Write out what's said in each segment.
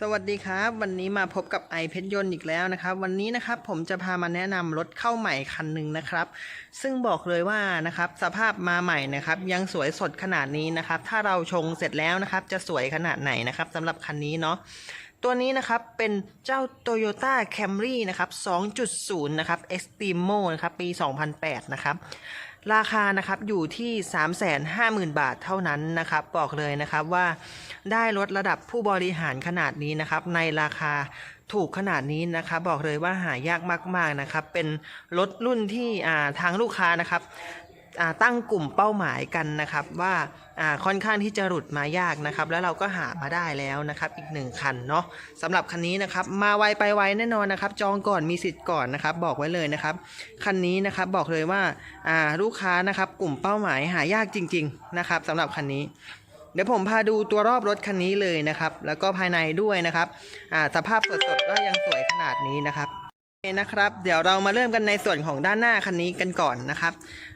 สวัสดีครับ วันนี้มาพบกับไอเพชรยนต์อีกแล้วนะครับ วันนี้นะครับผมจะพามาแนะนำรถเข้าใหม่คันหนึ่งนะครับ ซึ่งบอกเลยว่านะครับสภาพมาใหม่นะครับ ยังสวยสดขนาดนี้นะครับ ถ้าเราชงเสร็จแล้วนะครับ จะสวยขนาดไหนนะครับสำหรับคันนี้เนาะตัวนี้นะครับเป็นเจ้า Toyota Camry นะครับ 2.0 นะครับ Extremo นะครับ ปี 2008 นะครับ ราคานะครับอยู่ที่ 350,000 บาทเท่านั้นนะครับ บอกเลยนะครับว่าได้ลดระดับผู้บริหารขนาดนี้นะครับ ในราคาถูกขนาดนี้นะครับ บอกเลยว่าหายากมากๆนะครับ เป็นรถรุ่นที่ทางลูกค้านะครับ ตั้งกลุ่มเป้าหมายกันนะครับว่าค่อนข้างที่จะหลุดมายากนะครับ แล้วเราก็หามาได้แล้วนะครับ อีกหนึ่งคันเนาะสำหรับคันนี้นะครับ มาไวไปไวแน่นอนนะครับ จองก่อนมีสิทธิ์ก่อนนะครับ บอกไว้เลยนะครับ คันนี้นะครับบอกเลยว่าลูกค้านะครับ กลุ่มเป้าหมายหายากจริง ๆ นะครับสำหรับคันนี้เดี๋ยวผมพาดูตัวรอบรถคันนี้เลยนะครับ แล้วก็ภายในด้วยนะครับสภาพสดๆก็ยังสวยขนาดนี้นะครับ นะครับเดี๋ยวเรามาเริ่มกันในส่วนของด้านหน้าคันนี้กันก่อนนะครับ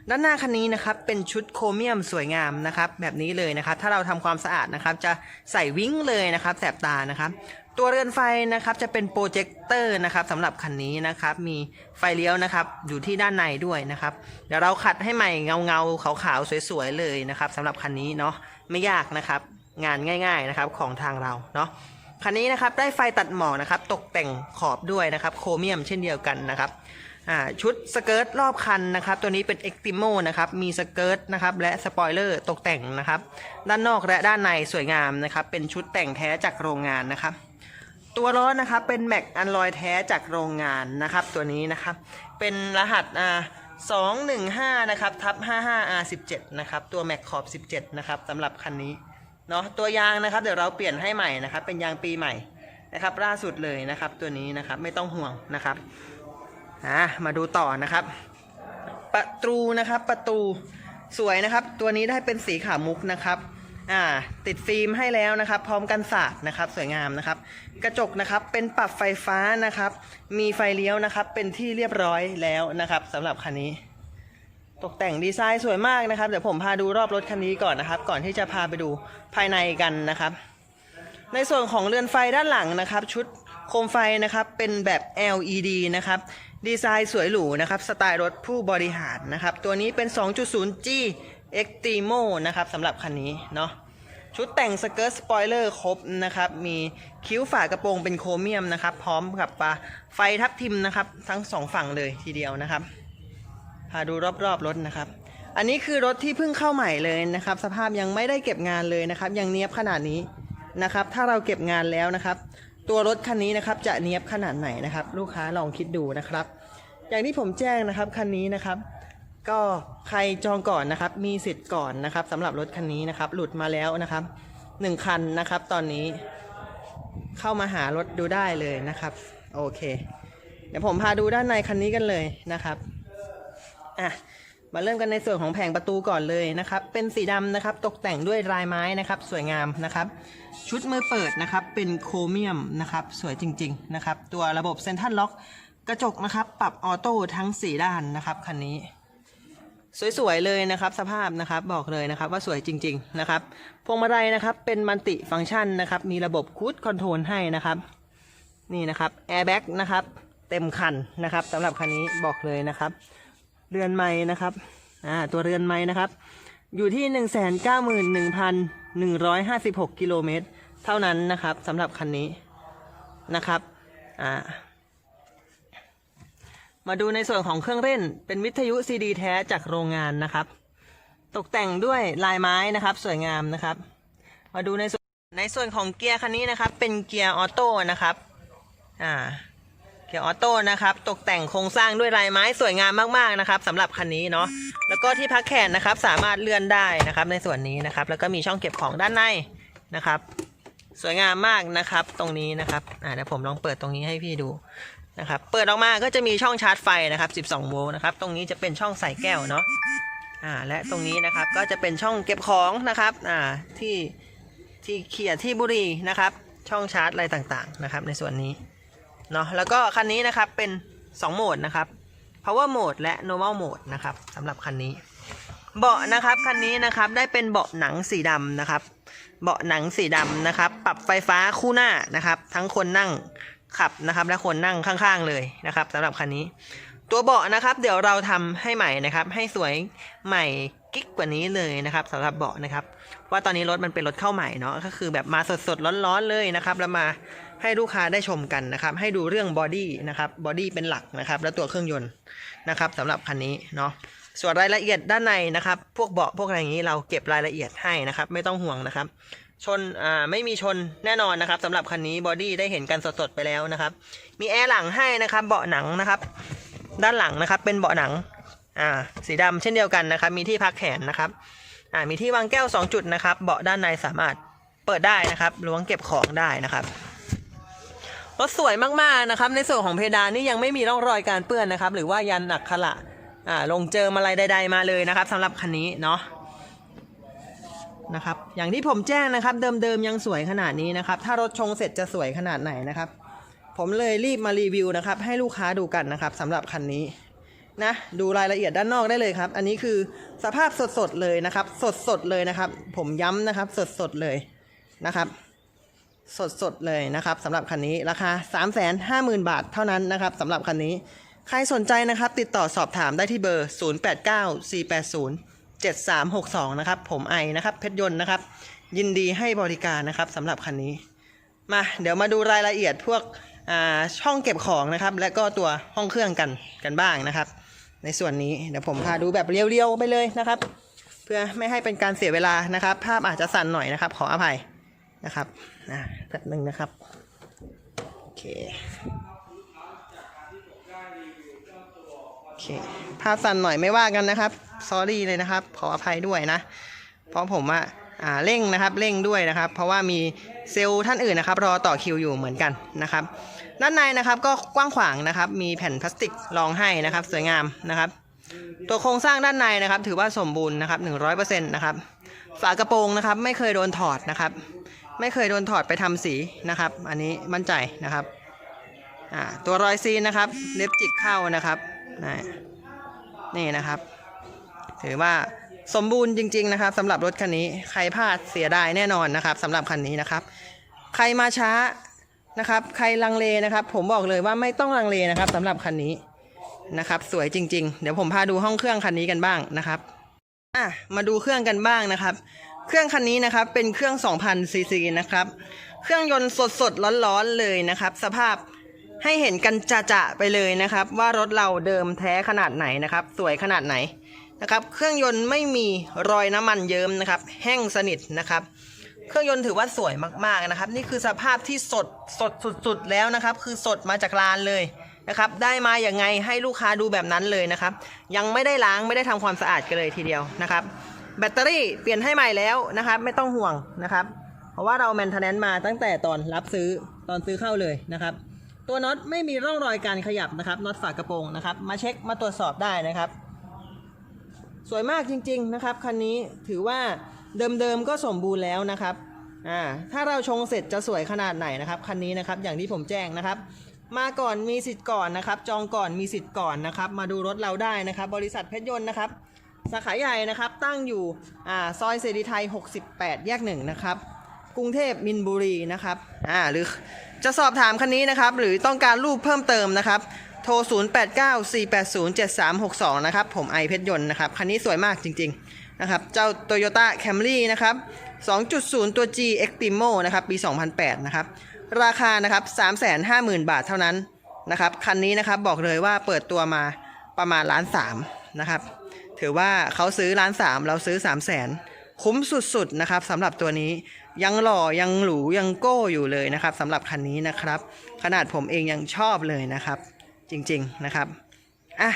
ด้านหน้าคันนี้นะครับเป็นชุดโครเมียมสวยงามนะครับแบบนี้เลยนะครับ ถ้าเราทำความสะอาดนะครับ จะใส่วิ้งเลยนะครับแสบตานะครับ ตัวเรือนไฟนะครับจะเป็นโปรเจคเตอร์นะครับสำหรับคันนี้นะครับ มีไฟเลี้ยวนะครับ อยู่ที่ด้านในด้วยนะครับ เดี๋ยวเราขัดให้ใหม่เงาเงาๆขาวๆสวยๆเลยนะครับสำหรับคันนี้เนาะไม่ยากนะครับ งานง่าย ๆนะครับของทางเราเนาะ คันนี้นะครับได้ไฟตัดหมอกนะครับตกแต่งขอบด้วยนะครับโครเมียมเช่นเดียวกันนะครับชุดสเกิร์ตรอบคันนะครับตัวนี้เป็น e x t i m o นะครับมีสเกิร์ตนะครับและสปอยเลอร์ตกแต่งนะครับด้านนอกและด้านในสวยงามนะครับเป็นชุดแต่งแท้จากโรงงานนะครับตัวล้อนะครับเป็นแม็กอันลอยแท้จากโรงงานนะครับตัวนี้นะครับเป็นรหัสอ่า215นะครับทับ55 R17 นะครับตัวแม็กขอบ 17นะครับสำหรับคันนี้ เนาะตัวยางนะครับเดี๋ยวเราเปลี่ยนให้ใหม่นะครับ เป็นยางปีใหม่นะครับ ล่าสุดเลยนะครับ ตัวนี้นะครับไม่ต้องห่วงนะครับอะมาดูต่อนะครับ ประตูนะครับประตูสวยนะครับ ตัวนี้ได้เป็นสีขาวมุกนะครับอ่าติดฟิล์มให้แล้วนะครับ พร้อมกันสาดนะครับ สวยงามนะครับ กระจกนะครับเป็นปรับไฟฟ้านะครับ มีไฟเลี้ยวนะครับ เป็นที่เรียบร้อยแล้วนะครับสำหรับคันนี้ ตกแต่งดีไซน์สวยมากนะครับ เดี๋ยวผมพาดูรอบรถคันนี้ก่อนนะครับ ก่อนที่จะพาไปดูภายในกันนะครับ ในส่วนของเรือนไฟด้านหลังนะครับ ชุดโคมไฟนะครับเป็นแบบ LED นะครับดีไซน์สวยหรูนะครับสไตล์รถผู้บริหารนะครับ ตัวนี้เป็น 2.0G Extremo นะครับสำหรับคันนี้เนาะชุดแต่งสเกิร์ตสปอยเลอร์ครบนะครับ มีคิ้วฝากระโปรงเป็นโครเมียมนะครับ พร้อมกับไฟทับทิมนะครับ ทั้งสองฝั่งเลยทีเดียวนะครับ พาดูรอบๆรถนะครับ อันนี้คือรถที่เพิ่งเข้าใหม่เลยนะครับ สภาพยังไม่ได้เก็บงานเลยนะครับ ยังเนี้ยบขนาดนี้นะครับ ถ้าเราเก็บงานแล้วนะครับ ตัวรถคันนี้นะครับจะเนี้ยบขนาดไหนนะครับ ลูกค้าลองคิดดูนะครับ อย่างที่ผมแจ้งนะครับคันนี้นะครับ ก็ใครจองก่อนนะครับ มีสิทธิ์ก่อนนะครับสำหรับรถคันนี้นะครับ หลุดมาแล้วนะครับหนึ่งคันนะครับ ตอนนี้เข้ามาหารถดูได้เลยนะครับ โอเค เดี๋ยวผมพาดูด้านในคันนี้กันเลยนะครับ อะมาเริ่มกันในส่วนของแผงประตูก่อนเลยนะครับ เป็นสีดำนะครับ ตกแต่งด้วยลายไม้นะครับ สวยงามนะครับ ชุดมือเปิดนะครับ เป็นโครเมียมนะครับ สวยจริง ๆ นะครับ ตัวระบบเซนทัลล็อกกระจกนะครับ ปรับออโต้ทั้ง 4 ด้านนะครับคันนี้ สวย ๆ เลยนะครับ สภาพนะครับบอกเลยนะครับว่าสวยจริง ๆ นะครับ พวงมาลัยนะครับ เป็นมัลติฟังก์ชันนะครับ มีระบบคูดคอนโทรลให้นะครับ นี่นะครับแอร์แบ็กนะครับ เต็มคันนะครับสำหรับคันนี้บอกเลยนะครับ เรือนไม้นะครับอ่าตัวเรือนไม้นะครับ อยู่ที่ 191,156 กิโลเมตร เท่านั้นนะครับสำหรับคันนี้นะครับอ่ามาดูในส่วนของเครื่องเล่นเป็นวิทยุซีดีแท้จากโรงงานนะครับ ตกแต่งด้วยลายไม้นะครับ สวยงามนะครับ มาดูในส่วนในส่วนของเกียร์คันนี้นะครับ เป็นเกียร์ออโต้นะครับ อ่า เกียร์ออโต้นะครับ ตกแต่งโครงสร้างด้วยลายไม้สวยงามมากๆนะครับสำหรับคันนี้เนาะแล้วก็ที่พักแขนนะครับ สามารถเลื่อนได้นะครับ ในส่วนนี้นะครับ แล้วก็มีช่องเก็บของด้านในนะครับ สวยงามมากนะครับ ตรงนี้นะครับอ่าเดี๋ยวผมลองเปิดตรงนี้ให้พี่ดูนะครับ เปิดออกมาก็จะมีช่องชาร์จไฟนะครับ 12 โวลต์นะครับ ตรงนี้จะเป็นช่องใส่แก้วเนาะอ่าและตรงนี้นะครับก็จะเป็นช่องเก็บของนะครับอ่าที่ที่เขียที่บุรีนะครับ ช่องชาร์จอะไรต่างๆนะครับ ในส่วนนี้ เนาะแล้วก็คันนี้นะครับเป็น 2 โหมดนะครับ power mode และ normal mode นะครับสำหรับคันนี้ เบาะนะครับคันนี้นะครับได้เป็นเบาะหนังสีดำนะครับ เบาะหนังสีดำนะครับ ปรับไฟฟ้าคู่หน้านะครับ ทั้งคนนั่งขับนะครับ และคนนั่งข้างๆเลยนะครับสำหรับคันนี้ ตัวเบาะนะครับ เดี๋ยวเราทำให้ใหม่นะครับ ให้สวยใหม่กิ๊กกว่านี้เลยนะครับสำหรับเบาะนะครับ ว่าตอนนี้รถมันเป็นรถเข้าใหม่เนาะก็คือแบบมาสดๆร้อนๆเลยนะครับ แล้วมา ให้ลูกค้าได้ชมกันนะครับ ให้ดูเรื่องบอดี้นะครับบอดี้เป็นหลักนะครับ แล้วตัวเครื่องยนต์นะครับสำหรับคันนี้เนาะส่วนรายละเอียดด้านในนะครับ พวกเบาะพวกอะไรอย่างนี้เราเก็บรายละเอียดให้นะครับ ไม่ต้องห่วงนะครับ ชนอ่าไม่มีชนแน่นอนนะครับสำหรับคันนี้บอดี้ได้เห็นกันสดๆไปแล้วนะครับ มีแอร์หลังให้นะครับ เบาะหนังนะครับ ด้านหลังนะครับ เป็นเบาะหนังอ่าสีดำเช่นเดียวกันนะครับ มีที่พักแขนนะครับอ่ามีที่วางแก้ว 2 จุดนะครับ เบาะด้านในสามารถเปิดได้นะครับล้วงเก็บของได้นะครับ รถสวยมากๆนะครับ ในส่วนของเพดานนี่ยังไม่มีร่องรอยการเปื้อนนะครับ หรือว่ายันอักขระอ่าลงเจอมอะไรใด ๆ มาเลยนะครับสำหรับคันนี้เนาะนะครับ อย่างที่ผมแจ้งนะครับ เดิมๆยังสวยขนาดนี้นะครับ ถ้ารถชงเสร็จจะสวยขนาดไหนนะครับ ผมเลยรีบมารีวิวนะครับ ให้ลูกค้าดูกันนะครับสำหรับคันนี้นะดูรายละเอียดด้านนอกได้เลยครับ อันนี้คือสภาพสดๆเลยนะครับ สดๆเลยนะครับ ผมย้ำนะครับ สดๆเลยนะครับ สดๆเลยนะครับสำหรับคันนี้ราคา 350,000 บาทเท่านั้นนะครับสำหรับคันนี้ ใครสนใจนะครับติดต่อสอบถามได้ที่เบอร์ 0894807362 นะครับ ผมไอนะครับเพชรยนต์นะครับ ยินดีให้บริการนะครับสำหรับคันนี้ มาเดี๋ยวมาดูรายละเอียดพวกอ่าช่องเก็บของนะครับ และก็ตัวห้องเครื่องกันกันบ้างนะครับ ในส่วนนี้เดี๋ยวผมพาดูแบบเรียวๆไปเลยนะครับ เพื่อไม่ให้เป็นการเสียเวลานะครับ ภาพอาจจะสั่นหน่อยนะครับ ขออภัย นะครับนะแป๊บหนึ่งนะครับ โอเคโอเคภาพสั่นหน่อยไม่ว่ากันนะครับซอรี่เลยนะครับ ขออภัยด้วยนะ เพราะผมอะอ่าเร่งนะครับเร่งด้วยนะครับ เพราะว่ามีเซลล์ท่านอื่นนะครับ รอต่อคิวอยู่เหมือนกันนะครับ ด้านในนะครับก็กว้างขวางนะครับ มีแผ่นพลาสติกรองให้นะครับ สวยงามนะครับ ตัวโครงสร้างด้านในนะครับ ถือว่าสมบูรณ์นะครับ100%นะครับฝากระโปรงนะครับ ไม่เคยโดนถอดนะครับ ไม่เคยโดนถอดไปทำสีนะครับ อันนี้มั่นใจนะครับตัวรอยซีนนะครับ เล็บจิกเข้านะครับน,นี่นะครับ ถือว่าสมบูรณ์จริง ๆ นะครับสำหรับรถคันนี้ใครพลาดเสียดายแน่นอนนะครับสำหรับคันนี้นะครับ ใครมาช้านะครับ ใครลังเลนะครับ ผมบอกเลยว่าไม่ต้องลังเลนะครับสำหรับคันนี้นะครับ สวยจริง ๆ เดี๋ยวผมพาดูห้องเครื่องคันนี้กันบ้างนะครับอะมาดูเครื่องกันบ้างนะครับ เครื่องคันนี้นะครับเป็นเครื่อง 2,000 ซีซีนะครับ เครื่องยนต์สดๆร้อนๆเลยนะครับ สภาพให้เห็นกันจะๆไปเลยนะครับ ว่ารถเราเดิมแท้ขนาดไหนนะครับ สวยขนาดไหนนะครับ เครื่องยนต์ไม่มีรอยน้ำมันเยิ้มนะครับ แห้งสนิทนะครับ เครื่องยนต์ถือว่าสวยมากๆนะครับ นี่คือสภาพที่สดสดสุดๆแล้วนะครับ คือสดมาจากร้านเลยนะครับ ได้มาอย่างไงให้ลูกค้าดูแบบนั้นเลยนะครับ ยังไม่ได้ล้างไม่ได้ทำความสะอาดกันเลยทีเดียวนะครับ แบตเตอรี่เปลี่ยนให้ใหม่แล้วนะครับ ไม่ต้องห่วงนะครับ เพราะว่าเราแมนเทนแนนมาตั้งแต่ตอนรับซื้อตอนซื้อเข้าเลยนะครับ ตัวน็อตไม่มีร่องรอยการขยับนะครับน็อตฝากระโปรงนะครับ มาเช็คมาตรวจสอบได้นะครับ สวยมากจริง ๆนะครับคันนี้ถือว่าเดิมๆก็สมบูรณ์แล้วนะครับอ่าถ้าเราชงเสร็จจะสวยขนาดไหนนะครับคันนี้นะครับอย่างที่ผมแจ้งนะครับ มาก่อนมีสิทธิ์ก่อนนะครับ จองก่อนมีสิทธิ์ก่อนนะครับ มาดูรถเราได้นะครับ บริษัทเพชรยนต์นะครับ สาขาใหญ่นะครับตั้งอยู่อ่าซอยเสรีไทย 68 แยกหนึ่งนะครับ กรุงเทพมินบุรีนะครับอ่าหรือจะสอบถามคันนี้นะครับ หรือต้องการรูปเพิ่มเติมนะครับ โทร 0894807362 นะครับ ผมไอเพชรยนต์นะครับ คันนี้สวยมากจริง ๆ นะครับ เจ้า Toyota Camry นะครับ 2.0 ตัว G Extremo นะครับ ปี 2008 นะครับ ราคานะครับ 350,000 บาทเท่านั้นนะครับ คันนี้นะครับบอกเลยว่าเปิดตัวมาประมาณล้านสามนะครับ ถือว่าเขาซื้อล้านสามเราซื้อสามแสนคุ้มสุดๆนะครับสำหรับตัวนี้ยังหล่อยังหรูยังโก้อยู่เลยนะครับสำหรับคันนี้นะครับ ขนาดผมเองยังชอบเลยนะครับ จริงๆนะครับอะ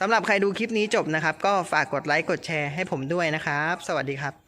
สำหรับใครดูคลิปนี้จบนะครับ ก็ฝากกดไลค์กดแชร์ให้ผมด้วยนะครับ สวัสดีครับ